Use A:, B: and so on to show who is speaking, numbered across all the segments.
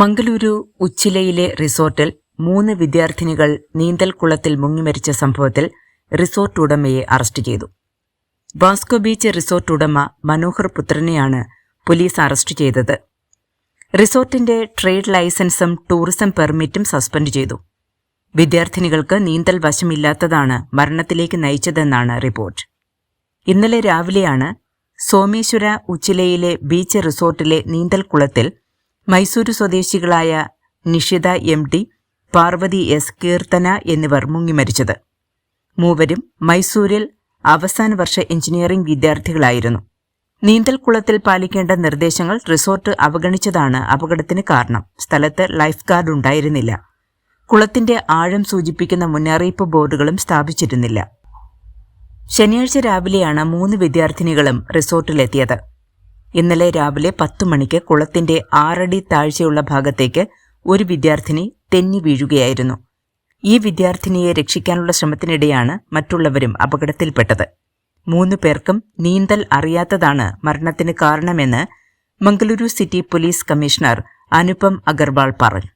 A: മംഗലൂരു ഉച്ചിലയിലെ റിസോർട്ടിൽ മൂന്ന് വിദ്യാർത്ഥിനികൾ നീന്തൽക്കുളത്തിൽ മുങ്ങിമരിച്ച സംഭവത്തിൽ റിസോർട്ട് ഉടമയെ അറസ്റ്റ് ചെയ്തു. വാസ്കോ ബീച്ച് റിസോർട്ട് ഉടമ മനോഹർ പുത്രനെയാണ് പോലീസ് അറസ്റ്റ് ചെയ്തത്. റിസോർട്ടിന്റെ ട്രേഡ് ലൈസൻസും ടൂറിസം പെർമിറ്റും സസ്പെൻഡ് ചെയ്തു. വിദ്യാർത്ഥിനികൾക്ക് നീന്തൽ വശമില്ലാത്തതാണ് മരണത്തിലേക്ക് നയിച്ചതെന്നാണ് റിപ്പോർട്ട്. ഇന്നലെ രാവിലെയാണ് സോമേശ്വര ഉച്ചിലയിലെ ബീച്ച് റിസോർട്ടിലെ നീന്തൽക്കുളത്തിൽ മൈസൂരു സ്വദേശികളായ Nishitha M D Parvathi S Keerthana എന്നിവർ മുങ്ങിമരിച്ചത് മൂവരും മൈസൂരിൽ അവസാന വർഷ എഞ്ചിനീയറിംഗ് വിദ്യാർത്ഥികളായിരുന്നു. നീന്തൽക്കുളത്തിൽ പാലിക്കേണ്ട നിർദ്ദേശങ്ങൾ റിസോർട്ട് അവഗണിച്ചതാണ് അപകടത്തിന് കാരണം. സ്ഥലത്ത് ലൈഫ് ഗാർഡ് ഉണ്ടായിരുന്നില്ല. കുളത്തിന്റെ ആഴം സൂചിപ്പിക്കുന്ന മുന്നറിയിപ്പ് ബോർഡുകളും സ്ഥാപിച്ചിരുന്നില്ല. ശനിയാഴ്ച രാവിലെയാണ് മൂന്ന് വിദ്യാർത്ഥിനികളും റിസോർട്ടിലെത്തിയത്. ഇന്നലെ രാവിലെ പത്തു മണിക്ക് കുളത്തിന്റെ ആറടി താഴ്ചയുള്ള ഭാഗത്തേക്ക് ഒരു വിദ്യാർത്ഥിനി തെന്നി വീഴുകയായിരുന്നു. ഈ വിദ്യാർത്ഥിനിയെ രക്ഷിക്കാനുള്ള ശ്രമത്തിനിടെയാണ് മറ്റുള്ളവരും അപകടത്തിൽപ്പെട്ടത്. മൂന്നു പേർക്കും നീന്തൽ അറിയാത്തതാണ് മരണത്തിന് കാരണമെന്ന് Mangaluru city police commissioner Anupam Agarwal പറഞ്ഞു.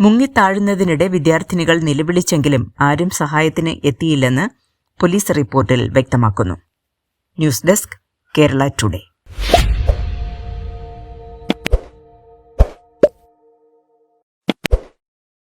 A: മുങ്ങിത്താഴുന്നതിനിടെ വിദ്യാർത്ഥിനികൾ നിലവിളിച്ചെങ്കിലും ആരും സഹായത്തിന് എത്തിയില്ലെന്ന് പോലീസ് റിപ്പോർട്ടിൽ വ്യക്തമാക്കുന്നു. News desk Kerala today.